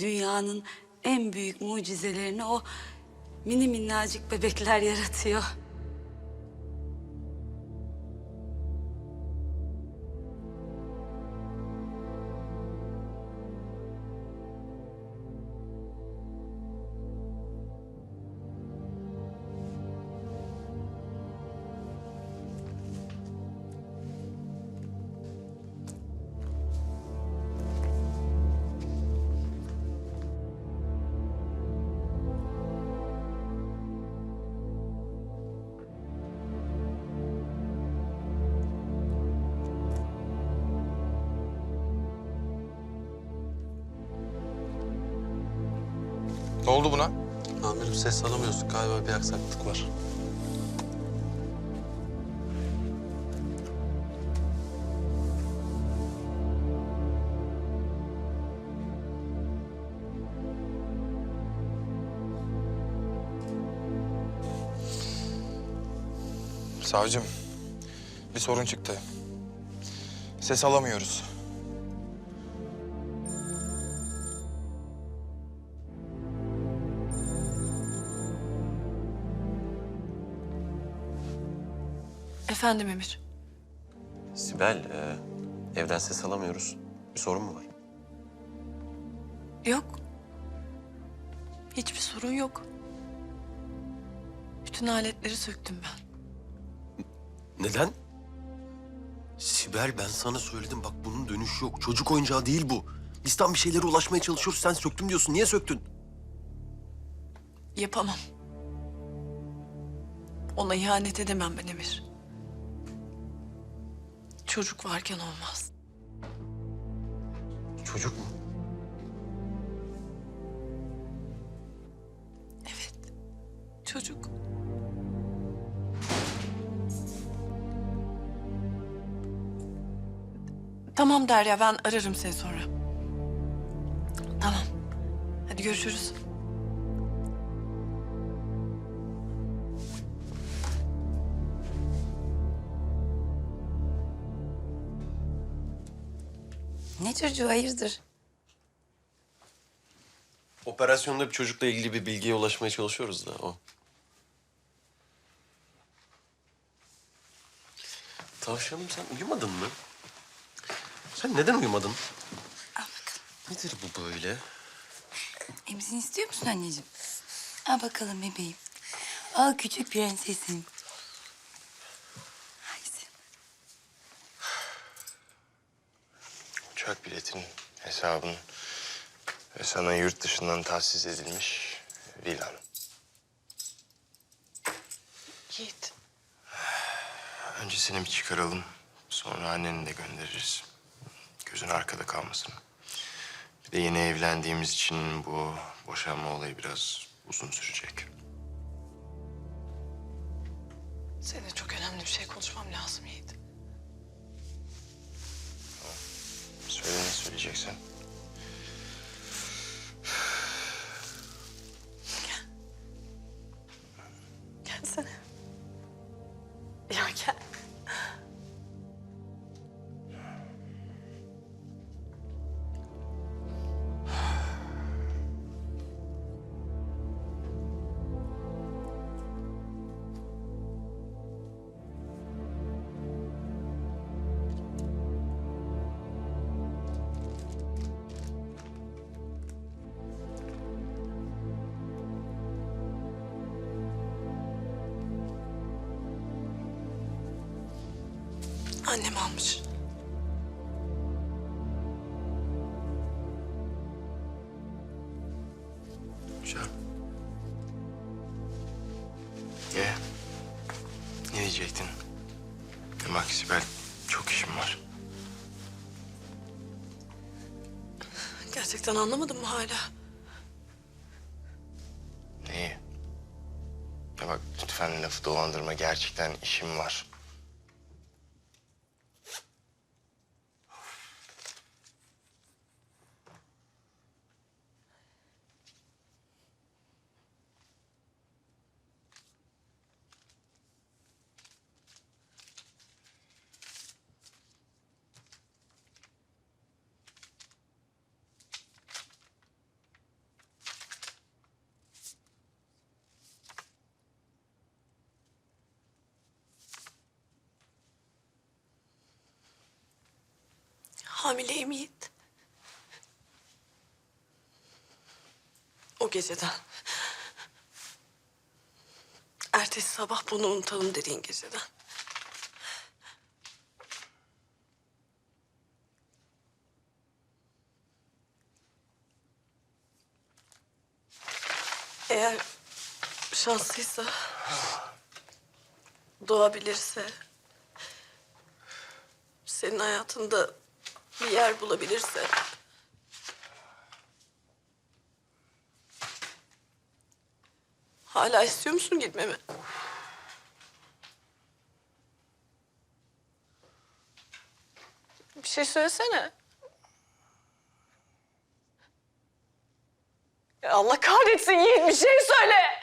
dünyanın en büyük mucizelerini o mini minnacık bebekler yaratıyor. Ne oldu buna? Amirim ses alamıyorsun. Galiba bir aksaklık var. Savcım, bir sorun çıktı. Ses alamıyoruz. Efendim Emir. Sibel, e, evden ses alamıyoruz. Bir sorun mu var? Yok. Hiçbir sorun yok. Bütün aletleri söktüm ben. Neden? Sibel ben sana söyledim bak bunun dönüşü yok. Çocuk oyuncağı değil bu. Biz tam bir şeylere ulaşmaya çalışıyoruz. Sen söktüm diyorsun. Niye söktün? Yapamam. Ona ihanet edemem ben Emir. Çocuk varken olmaz. Çocuk mu? Evet. Çocuk. Tamam Derya ben ararım seni sonra. Tamam. Hadi görüşürüz. Ne çocuğu hayırdır? Operasyonda bir çocukla ilgili bir bilgiye ulaşmaya çalışıyoruz da o. Tavşanım sen uyumadın mı? Sen neden uyumadın? Al bakalım. Nedir bu böyle? Emzini istiyor musun anneciğim? Al bakalım bebeğim. Al küçük prensesim. Uçak biletinin, hesabın ve sana yurt dışından tahsis edilmiş villan. Yiğit. Önce seni bir çıkaralım. Sonra anneni de göndeririz. Gözün arkada kalmasın. Bir de yeni evlendiğimiz için bu boşanma olayı biraz uzun sürecek. Seninle çok önemli bir şey konuşmam lazım Yiğit. Söyle Annem almış. Güzel. Ye. Ne diyecektin? Bak Sibel, çok işim var. Gerçekten anlamadın mı hala? Neyi? Ya bak lütfen lafı dolandırma. Gerçekten işim var. Hamileyim Yiğit. O geceden. Ertesi sabah bunu unutalım dediğin geceden. Eğer şanslıysa, doğabilirse, senin hayatında bir yer bulabilirse... Hala istiyor musun gitmemi? Bir şey söylesene. Ya Allah kahretsin Yiğit bir şey söyle.